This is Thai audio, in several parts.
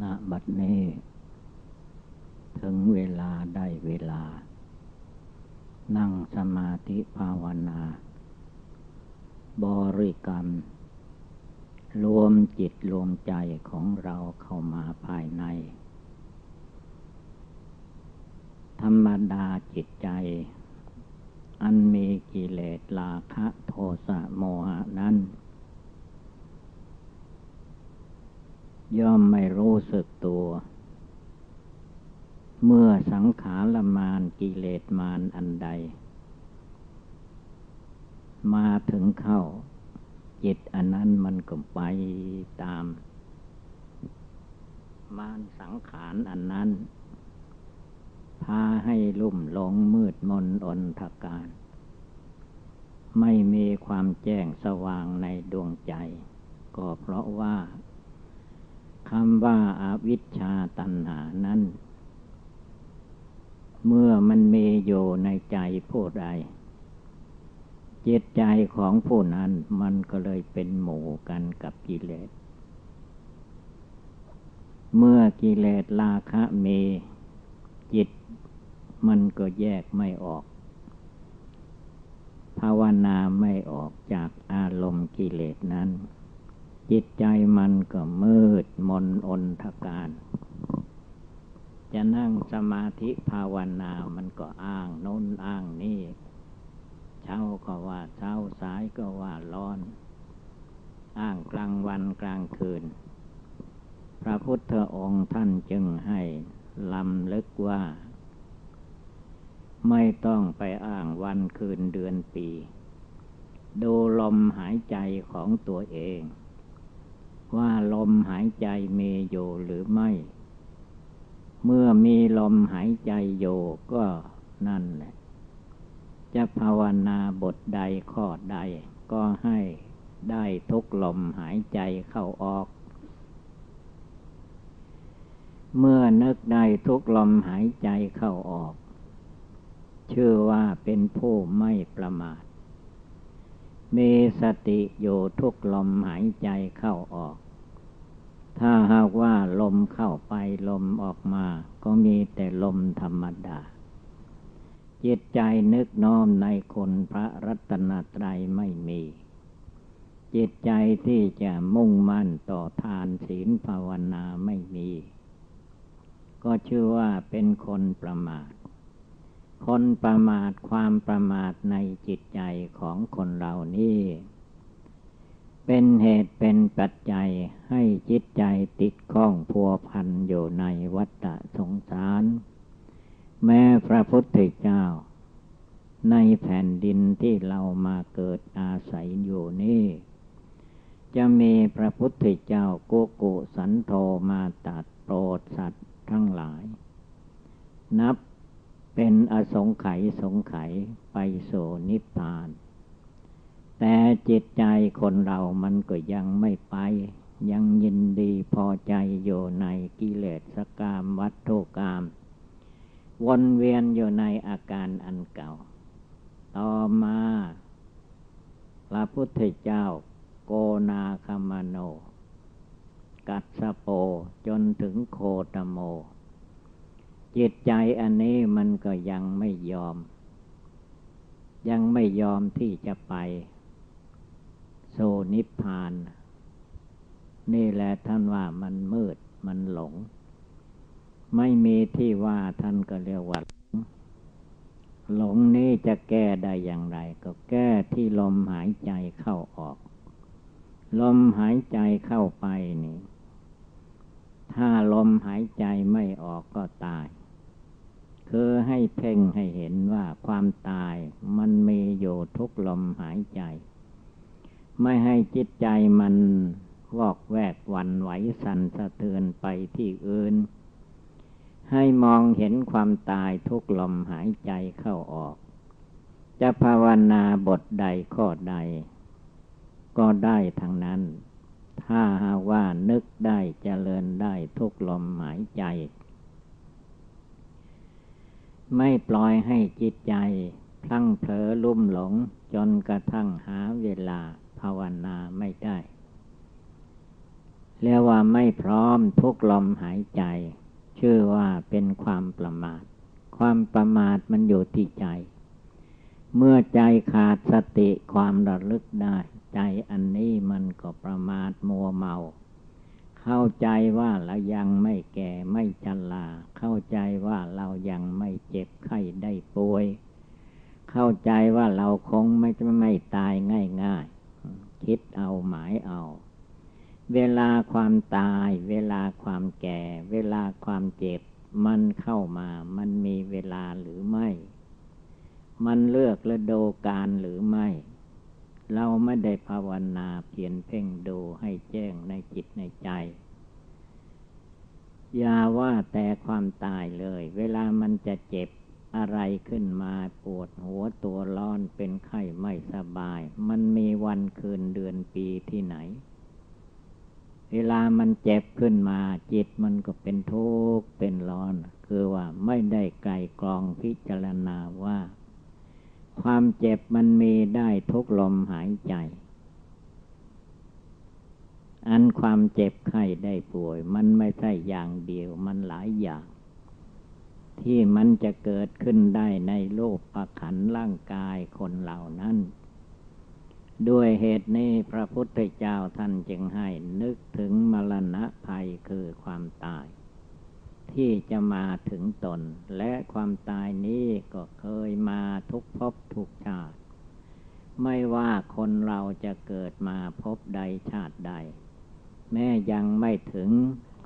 ณบัดนี้ ถึงเวลาได้เวลา นั่งสมาธิภาวนา บริกรรม รวมจิตรวมใจของเราเข้ามาภายใน ธรรมดาจิตใจ อันมีกิเลสราคะโทสะโมหะนั้น ย่อมไม่รู้สึกตัว เมื่อสังขารมานกิเลสมานอันใด มาถึงเข้า จิตอันนั้นมันก็ไปตาม มานสังขารอันนั้น พาให้ลุ่มหลงมืดมนอนทการ ไม่มีความแจ้งสว่างในดวงใจ ก็เพราะว่า คำว่าอาวิชชาตัณหานั้น เมื่อมันมีอยู่ในใจผู้ใดจิตใจของผู้นั้นมันก็เลยเป็นหมู่กันกับกิเลส เมื่อกิเลสราคะมีจิตมันก็แยกไม่ออก ภาวนาไม่ออกจากอารมณ์กิเลสนั้น จิตใจมันก็มืดมนอนทการ จะนั่งสมาธิภาวนามันก็อ้างโน้นอ้างนี่ เช้าก็ว่าเช้าสายก็ว่าร้อน อ้างกลางวันกลางคืน พระพุทธองค์ท่านจึงให้ลำลึกว่า ไม่ต้องไปอ้างวันคืนเดือนปี ดูลมหายใจของตัวเอง ว่าลมหายใจมีอยู่หรือไม่ เมื่อมีลมหายใจอยู่ก็นั่นแหละ จะภาวนาบทใดข้อใด ก็ให้ได้ทุกลมหายใจเข้าออก เมื่อนึกได้ทุกลมหายใจเข้าออก ชื่อว่าเป็นผู้ไม่ประมาทมีสติอยู่ทุกลมหายใจเข้าออก ถ้าหากว่าลมเข้าไปลมออกมา ก็มีแต่ลมธรรมดา จิตใจนึกน้อมในคนพระรัตนตรัยไม่มี จิตใจที่จะมุ่งมั่นต่อทานศีลภาวนาไม่มี ก็ชื่อว่าเป็นคนประมาท คนประมาทความประมาทในจิตใจของคนเรานี่ เป็นเหตุเป็นปัจจัยให้จิตใจติดข้องพัวพันอยู่ในวัฏสงสาร แม้พระพุทธเจ้า ในแผ่นดินที่เรามาเกิดอาศัยอยู่นี่ จะมีพระพุทธเจ้าโกกุสันโธมาตัดโปรดสัตว์ทั้งหลาย นับเป็นอสงไขยสงไขยไปโสนิพพาน แต่จิตใจคนเรามันก็ยังไม่ไป ยังยินดีพอใจอยู่ในกิเลสกามวัตถุกรรมวนเวียนอยู่ในอาการอันเก่า ต่อมาพระพุทธเจ้า โกนาคามโน กัสโปจนถึงโคตโม จิตใจอันนี้มันก็ยังไม่ยอม ยังไม่ยอมที่จะไป โซนิพพาน นี่แหละท่านว่ามันมืดมันหลง ไม่มีที่ว่าท่านก็เรียกว่าหลงนี่จะแก้ได้อย่างไร ก็แก้ที่ลมหายใจเข้าออก ลมหายใจเข้าไปนี่ ถ้าลมหายใจไม่ออกก็ตาย คือให้เพ่งให้เห็นว่าความตายมันมีอยู่ทุกลมหายใจ ไม่ให้จิตใจมันวอกแวกวันไหวสั่นสะเทือนไปที่อื่น ให้มองเห็นความตายทุกลมหายใจเข้าออก จะภาวนาบทใดข้อใด ก็ได้ทั้งนั้น ถ้าหาว่านึกได้เจริญได้ทุกลมหายใจ ไม่ปล่อยให้จิตใจพลั้งเผลอลุ่มหลงจนกระทั่งหาเวลา ภาวนาไม่ได้ เรียกว่าไม่พร้อมทุกลมหายใจ ชื่อว่าเป็นความประมาท ความประมาทมันอยู่ที่ใจ เมื่อใจขาดสติความระลึกได้ ใจอันนี้มันก็ประมาทมัวเมาเข้าใจว่าเรายังไม่แก่ไม่ชราเข้าใจว่าเรายังไม่เจ็บไข้ได้ป่วย เข้าใจว่าเราคงไม่ไม่ตายง่าย คิดเอาหมายเอา เวลาความตาย เวลาความแก่ เวลาความเจ็บ มันเข้ามา มันมีเวลาหรือไม่ มันเลือกฤดูการหรือไม่ เราไม่ได้ภาวนาเพียนเพ่งดูให้แจ้งในจิตในใจอย่าว่าแต่ความตายเลย เวลามันจะเจ็บ อะไรขึ้นมาปวดหัวตัวร้อนเป็นไข้ไม่สบาย มันมีวันคืนเดือนปีที่ไหน เวลามันเจ็บขึ้นมา จิตมันก็เป็นทุกข์เป็นร้อน คือว่าไม่ได้ไกลกรองพิจารณาว่า ความเจ็บมันมีได้ทุกลมหายใจ อันความเจ็บไข้ได้ป่วย มันไม่ใช่อย่างเดียวมันหลายอย่าง ที่มันจะเกิดขึ้นได้ในโลกประขันร่างกายคนเหล่านั้น ด้วยเหตุนี้พระพุทธเจ้าท่านจึงให้นึกถึงมรณะภัยคือความตาย ที่จะมาถึงตน และความตายนี้ก็เคยมาทุกภพทุกชาติ ไม่ว่าคนเราจะเกิดมาพบใดชาติใด แม้ยังไม่ถึง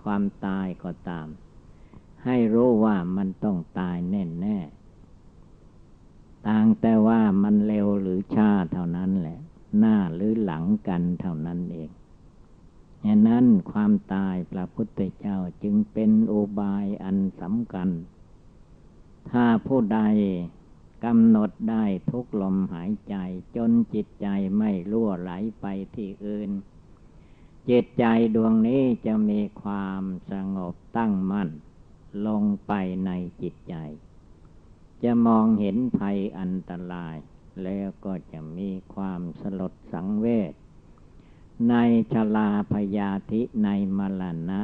ความตายก็ตาม ให้รู้ว่ามันต้องตายแน่แน่ต่างแต่ว่ามันเร็วหรือช้าเท่านั้นแหละ หน้าหรือหลังกันเท่านั้นเองฉะนั้นความตายพระพุทธเจ้าจึงเป็นโอบายอันสำคัญ ถ้าผู้ใดกำหนดได้ทุกลมหายใจจนจิตใจไม่ล่วไหลไปที่อื่น จิตใจดวงนี้จะมีความสงบตั้งมั่น ลงไปในจิตใจ จะมองเห็นภัยอันตราย แล้วก็จะมีความสลดสังเวชในชลาพยาธิในมรณะ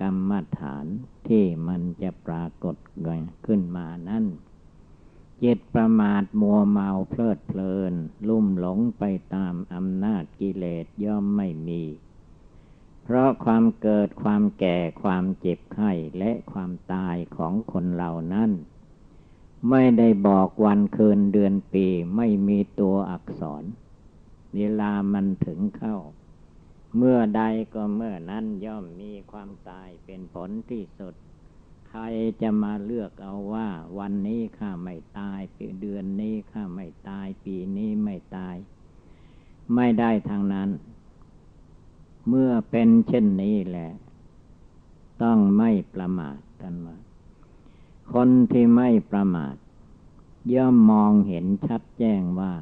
กรรมฐานที่มันจะปรากฏขึ้นมานั้นจิตประมาทมัวเมาเพลิดเพลิน ลุ่มหลงไปตามอำนาจกิเลสย่อมไม่มี เพราะความเกิดความแก่ความเจ็บไข้และความตายของคนเหล่านั้น ไม่ได้บอกวันคืนเดือนปีไม่มีตัวอักษร เวลามันถึงเข้า เมื่อใดก็เมื่อนั้นย่อมมีความตายเป็นผลที่สุด ใครจะมาเลือกเอาว่า วันนี้ข้าไม่ตายปีเดือนนี้ข้าไม่ตาย ปีนี้ไม่ตาย ไม่ได้ทางนั้น เมื่อเป็นเช่นนี้แหละ ต้องไม่ประมาทกันมาคนที่ไม่ประมาท ย่อมมองเห็นชัดแจ้งว่า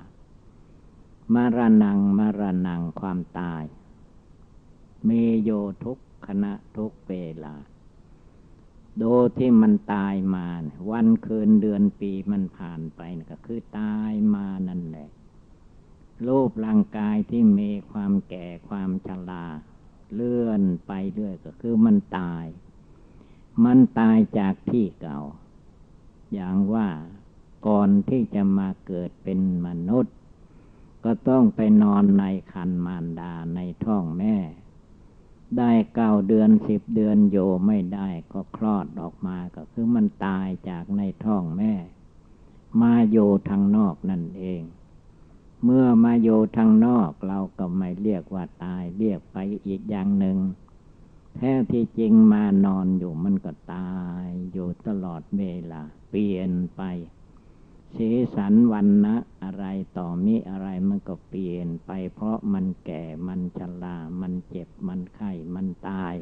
มารนังมารนังความตายเมโยทุกขณะทุกเวลา โดที่มันตายมา วันคืนเดือนปีมันผ่านไปก็คือตายมานั่นแหละ รูปร่างกายที่มีความแก่ความชราเลื่อนไปเรื่อยก็คือมันตาย มันตายจากที่เก่า อย่างว่าก่อนที่จะมาเกิดเป็นมนุษย์ ก็ต้องไปนอนในคันมารดาในท้องแม่ ได้เก้าเดือนสิบเดือนโยไม่ได้ก็คลอดออกมาก็คือมันตายจากในท้องแม่ มาโยทางนอกนั่นเอง เมื่อมาโยทางนอกเราก็ไม่เรียกว่าตาย เรียกไปอีกอย่างหนึ่งแท้ที่จริงมานอนอยู่มันก็ตายอยู่ตลอดเวลา เปลี่ยนไปสีสันวันนะอะไรต่อมีอะไรมันก็เปลี่ยนไป เพราะมันแก่มันชรามันเจ็บมันไข้มันตาย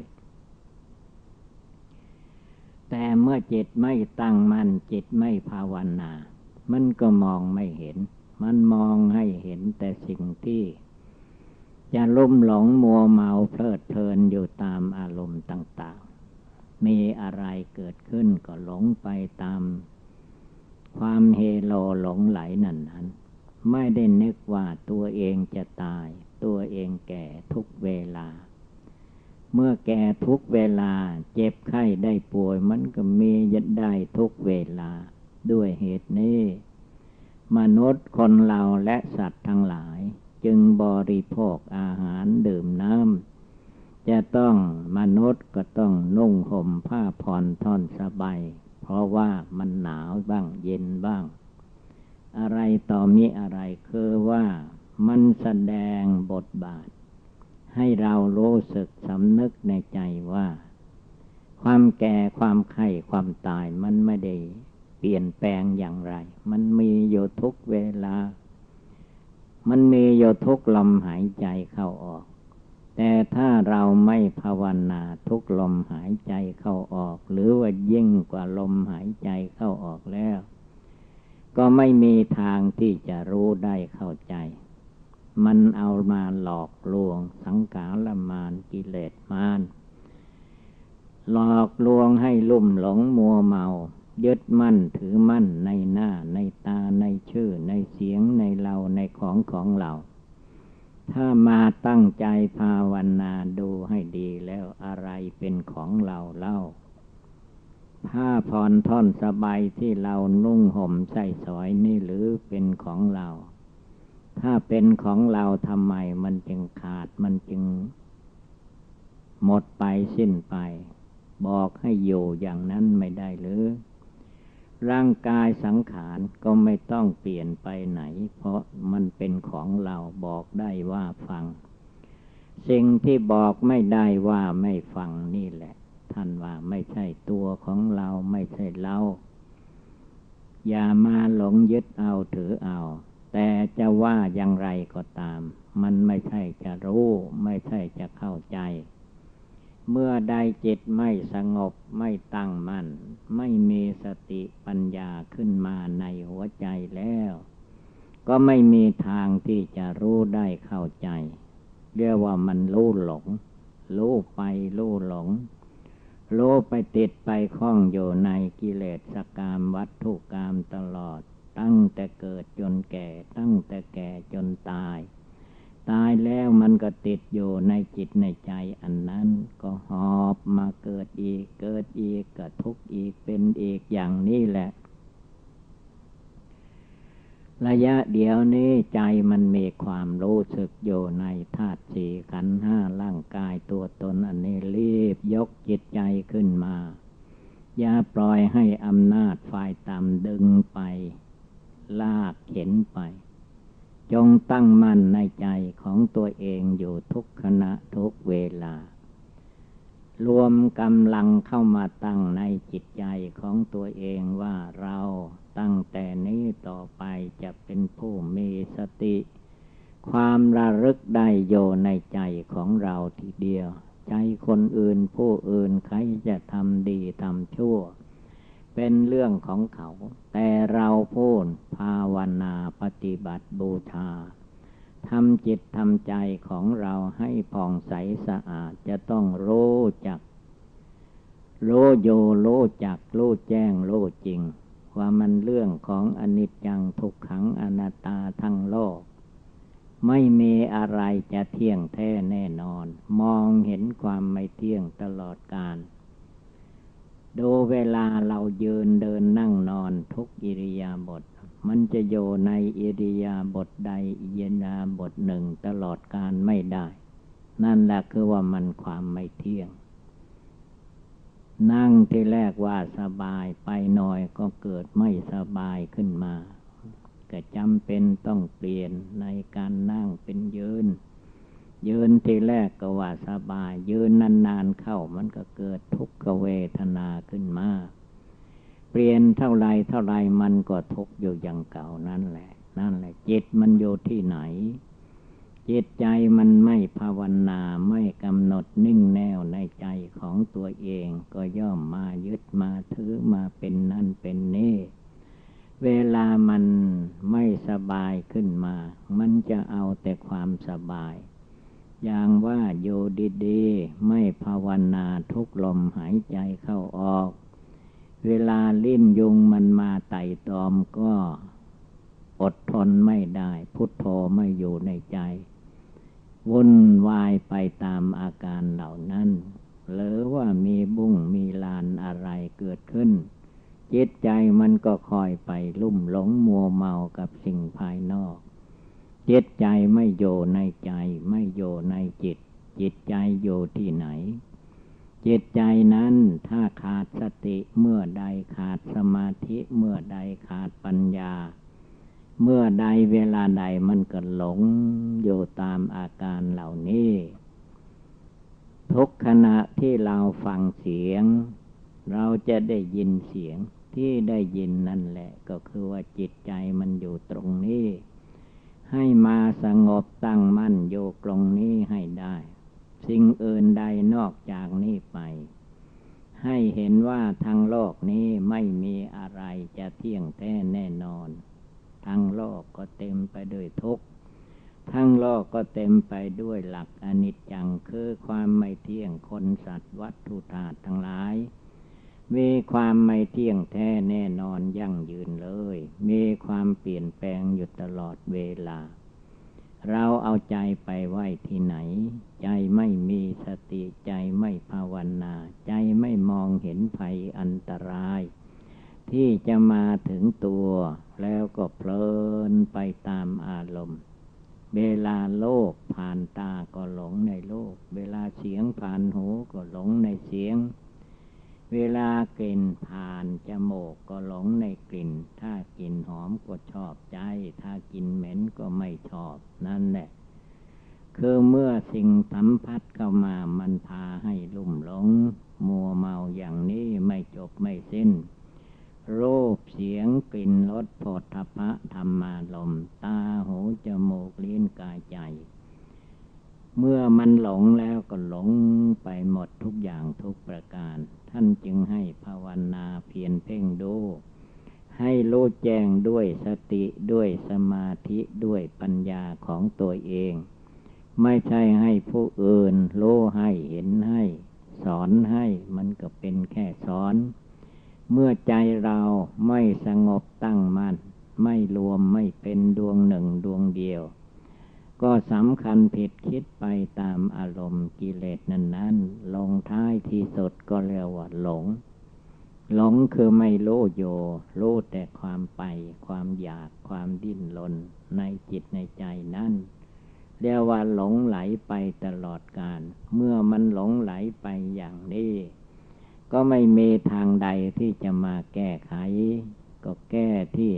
แต่เมื่อจิตไม่ตั้งมัน่นจิตไม่ภาวนา มันก็มองไม่เห็น มันมองให้เห็นแต่สิ่งที่จะลุ่มหลงมัวเมาเพลิดเพลินอยู่ตามอารมณ์ต่าง ๆ มีอะไรเกิดขึ้นก็หลงไปตาม ความเฮโลหลงไหลนั่นนั้น ไม่ได้นึกว่าตัวเองจะตาย ตัวเองแก่ทุกเวลา เมื่อแก่ทุกเวลาเจ็บไข้ได้ป่วยมันก็มียัดได้ทุกเวลา ด้วยเหตุนี้ มนุษย์คนเราและสัตว์ทั้งหลาย จึงบริโภคอาหารดื่มน้ำจะต้องมนุษย์ก็ต้องนุ่งห่มผ้าผ่อนท่อนสบายเพราะว่ามันหนาวบ้างเย็นบ้าง อะไรต่อมีอะไรคือว่ามันแสดงบทบาท ให้เรารู้สึกสำนึกในใจว่า ความแก่ความไข้ความตายมันไม่ได้ เปลี่ยนแปลงอย่างไร มันมีอยู่ทุกเวลา มันมีอยู่ทุกลมหายใจเข้าออก แต่ถ้าเราไม่ภาวนาทุกลมหายใจเข้าออก หรือว่ายิ่งกว่าลมหายใจเข้าออกแล้ว ก็ไม่มีทางที่จะรู้ได้เข้าใจ มันเอามาหลอกลวง สังขารมานกิเลสมานหลอกลวงให้ลุ่มหลงมัวเมา ยึดมั่นถือมั่นในหน้าในตาในชื่อ ในเสียงในเราในของของเราถ้ามาตั้งใจภาวนาดูให้ดีแล้วอะไรเป็นของเราเล่า ผ้าพรท่อนสบายที่เรานุ่งห่มใส่สอยนี่หรือเป็นของเรา ถ้าเป็นของเราทำไมมันจึงขาดมันจึง หมดไปสิ้นไป บอกให้อยู่อย่างนั้นไม่ได้หรือ ร่างกายสังขารก็ไม่ต้องเปลี่ยนไปไหน เพราะมันเป็นของเราบอกได้ว่าฟัง สิ่งที่บอกไม่ได้ว่าไม่ฟังนี่แหละ ท่านว่าไม่ใช่ตัวของเราไม่ใช่เราอย่ามาหลงยึดเอาถือเอา แต่จะว่าอย่างไรก็ตาม มันไม่ใช่จะรู้ ไม่ใช่จะเข้าใจ เมื่อใดจิตไม่สงบไม่ตั้งมัน่น ไม่มีสติปัญญาขึ้นมาในหัวใจแล้ว ก็ไม่มีทางที่จะรู้ได้เข้าใจ เรียกว่ามันรู้หลงรู้ไปรู้หลงรู้ไปติดไปคล้องอยู่ในกิเลสกรรมวัตถุกรรมตลอด ตั้งแต่เกิดจนแก่ ตั้งแต่แก่จนตาย ตายแล้วมันก็ติดอยู่ในจิตในใจอันนั้น ก็หอบมาเกิด อีก เกิดอีกก็ทุกข์อีกเป็นอีกอย่างนี้แหละ ระยะเดียวนี้ใจมันมีความรู้สึกอยู่ในธาตุสี่ขันห้าร่างกายตัวตนอันนี้รีบยกจิตใจขึ้นมา อย่าปล่อยให้อำนาจฝ่ายต่ำดึงไป ลากเข็นไปจงตั้งมั่นในใจของตัวเองอยู่ทุกขณะทุกเวลา รวมกำลังเข้ามาตั้งในจิตใจของตัวเองว่าเราตั้งแต่นี้ต่อไปจะเป็นผู้มีสติ ความระลึกได้โยในใจของเราทีเดียว ใจคนอื่นผู้อื่นใครจะทำดีทำชั่ว เป็นเรื่องของเขา แต่เราพูดภาวนาปฏิบัติบูชา ทำจิตทำใจของเราให้ผ่องใสสะอาดจะต้องรู้จัก รู้โยรู้จัก รู้แจ้ง รู้จริง ว่ามันเรื่องของอนิจจังทุกขังอนัตตาทั้งโลก ไม่มีอะไรจะเที่ยงแท้แน่นอน มองเห็นความไม่เที่ยงตลอดกาลดูเวลาเรายืนเดินนั่งนอนทุกอิริยาบถ มันจะโยในอิริยาบถใดอิยนาบทหนึ่งตลอดการไม่ได้ นั่นแหละคือว่ามันความไม่เที่ยง นั่งที่แรกว่าสบายไปหน่อยก็เกิดไม่สบายขึ้นมาก็จำเป็นต้องเปลี่ยนในการนั่งเป็นยืน ยืนทีแรกก็ว่าสบาย ยืนนานๆเข้ามันก็เกิดทุกขเวทนาขึ้นมา เปลี่ยนเท่าไรเท่าไรมันก็ทุกอยู่อย่างเก่านั่นแหละ นั่นแหละ จิตมันอยู่ที่ไหน จิตใจมันไม่ภาวนาไม่กำหนดนิ่งแน่วในใจของตัวเองก็ย่อมมายึดมาถือมาเป็นนั่นเป็นนี่เวลามันไม่สบายขึ้นมา มันจะเอาแต่ความสบาย อย่างว่าอยู่ดีๆ ไม่ภาวนาทุกลมหายใจเข้าออก เวลาลิ้นยุงมันมาไต่ตอมก็อดทนไม่ได้ พุทโธไม่อยู่ในใจ วุ่นวายไปตามอาการเหล่านั้น หรือว่ามีบุ้งมีลานอะไรเกิดขึ้น จิตใจมันก็คอยไปลุ่มหลงมัวเมากับสิ่งภายนอก จิตใจไม่โยในใจ ไม่โยในจิต จิตใจโยที่ไหน จิตใจนั้นถ้าขาดสติเมื่อใดขาดสมาธิเมื่อใดขาดปัญญา เมื่อใดเวลาใดมันก็หลงอยู่ตามอาการเหล่านี้ ทุกขณะที่เราฟังเสียง เราจะได้ยินเสียงที่ได้ยินนั่นแหละ ก็คือว่าจิตใจมันอยู่ตรงนี้ ให้มาสงบตั้งมั่นอยู่ตรงนี้ให้ได้ สิ่งอื่นใดนอกจากนี้ไป ให้เห็นว่าทางโลกนี้ไม่มีอะไรจะเที่ยงแท้แน่นอนทั้งโลกก็เต็มไปด้วยทุกข์ทั้งโลกก็เต็มไปด้วยหลักอนิจจังคือความไม่เที่ยงคนสัตว์วัตถุธาตุทั้งหลาย มีความไม่เที่ยงแท้แน่นอนยั่งยืนเลย มีความเปลี่ยนแปลงอยู่ตลอดเวลา เราเอาใจไปไว้ที่ไหน ใจไม่มีสติใจไม่ภาวนา ใจไม่มองเห็นภัยอันตราย ที่จะมาถึงตัว แล้วก็เพลินไปตามอารมณ์ เวลาโลกผ่านตาก็หลงในโลก เวลาเสียงผ่านหูก็หลงในเสียง เวลากลิ่นผ่านจมูกก็หลงในกลิ่น ถ้ากลิ่นหอมก็ชอบใจ ถ้ากลิ่นเหม็นก็ไม่ชอบ นั่นแหละ คือเมื่อสิ่งสัมผัสเข้ามามันพาให้ลุ่มหลง มัวเมาอย่างนี้ไม่จบไม่สิ้น รูปเสียงกลิ่นรสผฏฐพะธรรมาลมตาหูจมูกลิ้นกายใจ เมื่อมันหลงแล้วก็หลงไปหมดทุกอย่างทุกประการ ท่านจึงให้ภาวนาเพียรเพ่งดู ให้รู้แจ้งด้วยสติด้วยสมาธิด้วยปัญญาของตัวเอง ไม่ใช่ให้ผู้อื่นรู้ให้เห็นให้ สอนให้มันก็เป็นแค่สอน เมื่อใจเราไม่สงบตั้งมัน่นไม่รวมไม่เป็นดวงหนึ่งดวงเดียว ก็สำคัญผิดคิดไปตามอารมณ์กิเลสนั้นนั้นลงท้ายที่สุดก็เรียกว่าหลง หลงคือไม่รู้โยรู้แต่ความไป ความอยากความดิ้นรนในจิตในใจนั้นเรียกว่าหลงไหลไปตลอดกาลเมื่อมันหลงไหลไปอย่างนี้ ก็ไม่มีทางใดที่จะมาแก้ไข ก็แก้ที่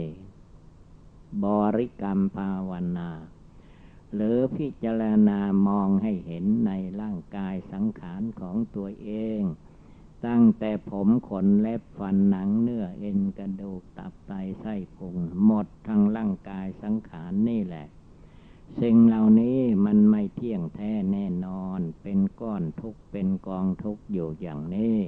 บริกรรมภาวนา หรือพิจารณามองให้เห็นในร่างกายสังขารของตัวเอง ตั้งแต่ผมขนเล็บฟันหนังเนื้อเอ็นกระดูกตับไตไส้พุงหมดทั้งร่างกายสังขารนี่แหละ สิ่งเหล่านี้มันไม่เที่ยงแท้แน่นอน เป็นก้อนทุกเป็นกองทุกอยู่อย่างนี้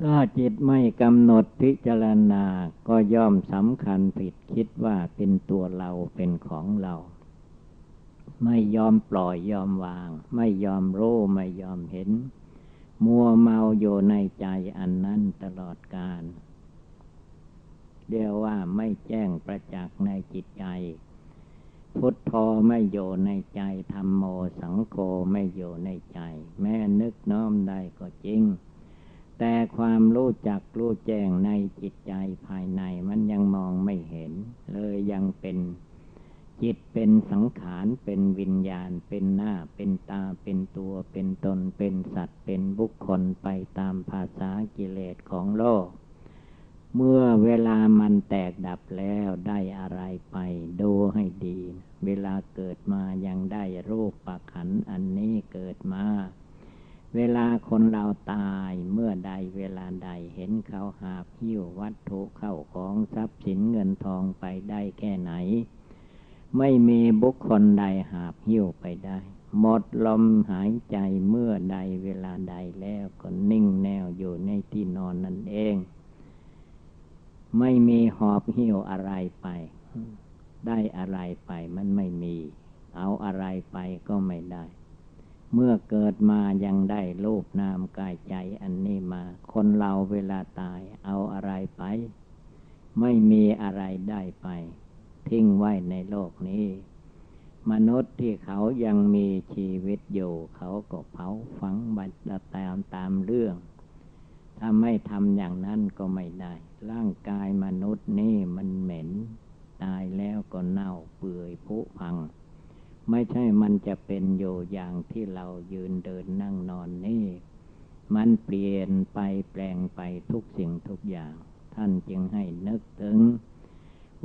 ถ้าจิตไม่กำหนดพิจารณา ก็ย่อมสำคัญผิดคิดว่าเป็นตัวเราเป็นของเรา ไม่ยอมปล่อยยอมวาง ไม่ยอมรู้ไม่ยอมเห็น มัวเมาอยู่ในใจอันนั้นตลอดกาลเรียกว่าไม่แจ้งประจักษ์ในจิตใจ พุทโธไม่โยในใจธรรมโมสังโฆไม่โยในใจ แม่นึกน้อมได้ก็จริง แต่ความรู้จักรู้แจ้งในจิตใจภายในมันยังมองไม่เห็น เลยยังเป็น จิตเป็นสังขารเป็นวิญญาณ เป็นหน้า เป็นตาเป็นตัว เป็นตน เป็นสัตว์ เป็นบุคคลไปตามภาษากิเลสของโลก เมื่อเวลามันแตกดับแล้วได้อะไรไป ดูให้ดี เวลาเกิดมายังได้รูปประขันอันนี้เกิดมาเวลาคนเราตายเมื่อใดเวลาใดเห็นเขาหาพิ้ววัตถุเข้าของทรัพย์สินเงินทองไปได้แค่ไหน ไม่มีบุคคลใดหาพิ้วไปได้ หมดลมหายใจเมื่อใดเวลาใดแล้วก็นิ่งแนวอยู่ในที่นอนนั่นเอง ไม่มีหอบหิ้วอะไรไป ได้อะไรไปมันไม่มี เอาอะไรไปก็ไม่ได้ เมื่อเกิดมายังได้รูปนามกายใจอันนี้มา คนเราเวลาตายเอาอะไรไป ไม่มีอะไรได้ไป ทิ้งไว้ในโลกนี้ มนุษย์ที่เขายังมีชีวิตอยู่ เขาก็เผาฝังบัตรตามตามเรื่องถ้าไม่ทำอย่างนั้นก็ไม่ได้ ร่างกายมนุษย์นี่มันเหม็น ตายแล้วก็เน่าเปื่อยผุพัง ไม่ใช่มันจะเป็นอยู่อย่างที่เรายืนเดินนั่งนอนนี่มันเปลี่ยนไปแปลงไปทุกสิ่งทุกอย่าง ท่านจึงให้นึกถึง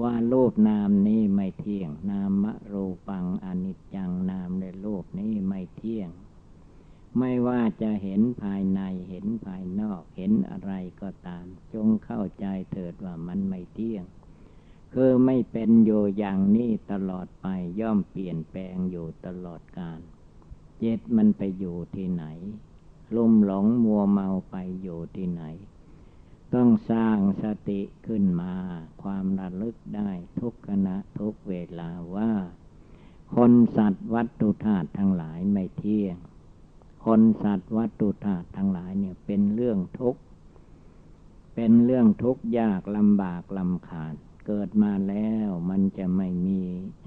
ว่ารูปนามนี้ไม่เที่ยง นามะรูปังอนิจจังนามในรูปนี้ไม่เที่ยง ไม่ว่าจะเห็นภายในเห็นภายนอกเห็นอะไรก็ตาม จงเข้าใจเถิดว่ามันไม่เที่ยง คือไม่เป็นอยู่อย่างนี้ตลอดไปย่อมเปลี่ยนแปลงอยู่ตลอดกาลเจ็ดมันไปอยู่ที่ไหนลุ่มหลงมัวเมาไปอยู่ที่ไหน ต้องสร้างสติขึ้นมา ความระลึกได้ทุกขณะทุกเวลาว่า คนสัตว์วัตถุธาตุทั้งหลายไม่เที่ยง คนสัตว์วัตถุธาตุทั้งหลายเนี่ยเป็นเรื่องทุกข์ เป็นเรื่องทุกข์ยากลำบากลำขาดเกิดมาแล้วมันจะไม่มี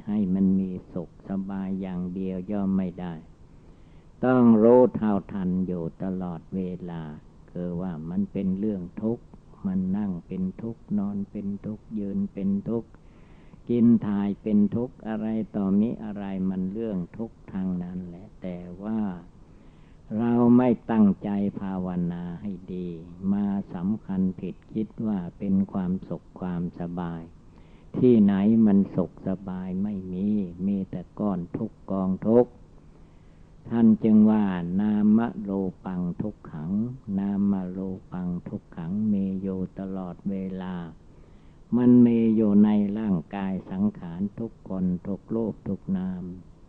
ให้มันมีสุขสบายอย่างเดียวย่อมไม่ได้ ต้องรู้เท่าทันอยู่ตลอดเวลา คือว่ามันเป็นเรื่องทุกข์ มันนั่งเป็นทุกข์ นอนเป็นทุกข์ ยืนเป็นทุกข์ กินถ่ายเป็นทุกข์ อะไรต่อมิอะไรมันเรื่องทุกข์ทางนั้นแหละ แต่ว่า เราไม่ตั้งใจภาวนาให้ดี มาสำคัญผิดคิดว่าเป็นความสุขความสบาย ที่ไหนมันสุขสบายไม่มี มีแต่ก้อนทุกกองทุกข์ ท่านจึงว่านามโลปังทุกขัง นามโลปังทุกขังมีอยู่ตลอดเวลา มันมีอยู่ในร่างกายสังขารทุกคนทุกโลกทุกนาม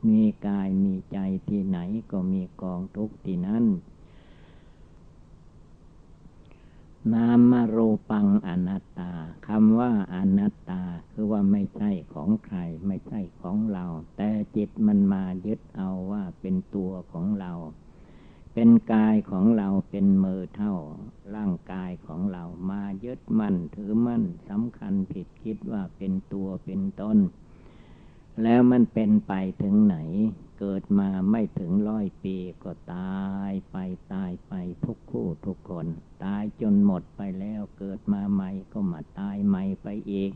มีกายมีใจที่ไหนก็มีกองทุกที่นั้น นามรูปังอนัตตาคำว่าอนัตตาคือว่าไม่ใช่ของใคร ไม่ใช่ของเรา แต่จิตมันมายึดเอาว่าเป็นตัวของเรา เป็นกายของเราเป็นมือเท่า ร่างกายของเรามายึดมั่นถือมั่นสำคัญผิดคิดว่าเป็นตัวเป็นตน แล้วมันเป็นไปถึงไหน เกิดมาไม่ถึงร้อยปีก็ตายไปตายไปทุกคู่ทุกคน ตายจนหมดไปแล้วเกิดมาใหม่ก็มาตายใหม่ไปอีก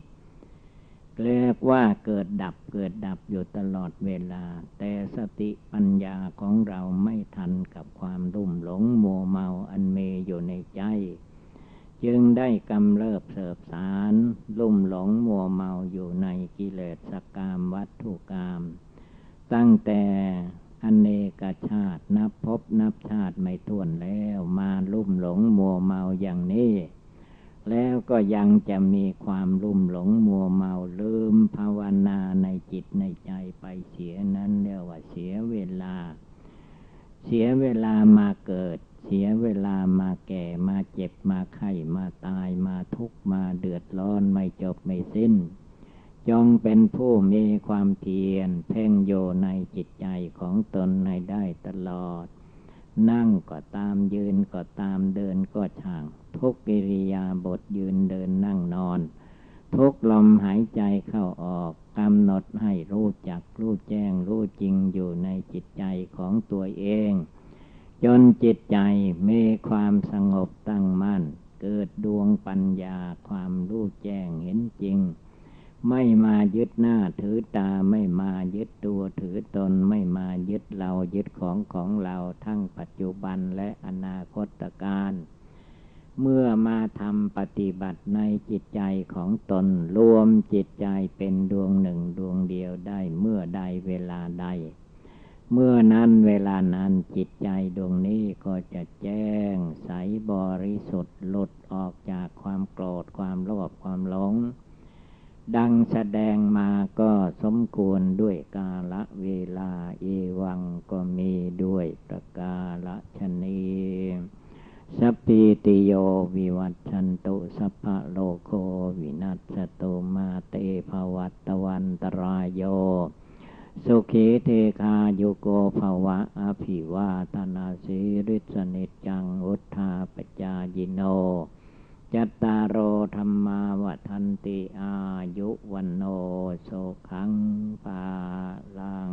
เรียกว่าเกิดดับเกิดดับอยู่ตลอดเวลา แต่สติปัญญาของเราไม่ทันกับความรุ่มหลงโมเมาอันเมอยู่ในใจ จึงได้กำเริบเสบสาร ลุ่มหลงมัวเมาอยู่ในกิเลสกามวัตถุกรรม ตั้งแต่อเนกชาตินับพบนับชาติไม่ท้วนแล้วมาลุ่มหลงมัวเมาอย่างนี้ แล้วก็ยังจะมีหลงมัวเมาลืมภาวนาในจิตในใจไปเสียนั้นเรียกว่าเสียเวลา เสียเวลามาเกิดเสียเวลามาแก่มาเจ็บมาไข้มาตายมาทุกข์มาเดือดร้อนไม่จบไม่สิ้น จงเป็นผู้มีความเพียรเพ่งโยในจิตใจของตนให้ได้ตล อด นั่งก็ตามยืนก็ตามเดินก็ช่าง ทุกกิริยาบทยืนเดินนั่งนอน ทุกลมหายใจเข้าออกกำหนดให้รู้จักรู้แจ้งรู้จริงอยู่ในจิตใจของตัวเอง จนจิตใจมีความสงบตั้งมั่น เกิดดวงปัญญาความรู้แจ้งเห็นจริง ไม่มายึดหน้าถือตาไม่มายึดตัวถือตนไม่มายึดเรายึดของของเราทั้งปัจจุบันและอนาคตการเมื่อมาทำปฏิบัติในจิตใจของตน รวมจิตใจเป็นดวงหนึ่งดวงเดียวได้เมื่อใดเวลาใด เมื่อนั้นเวลานั้นจิตใจดวงนี้ก็จะแจ้งใสบริสุทธิ์หลุดออกจากความโกรธความโลภความหลง ดังแสดงมาก็สมควรด้วยกาละเวลาเอวังก็มีด้วยประกาละชนีสปีติโยวิวัตชันตุสัพพะโลโควินัสตุมาเตภวัตวันตรายโย สุขีเทคาโยโกภวะอภิวาธนาสิริสนิจังอุทธาปจายิโน จัตตารโอธรรมาวทันติอายุวันโนสุขังปาลัง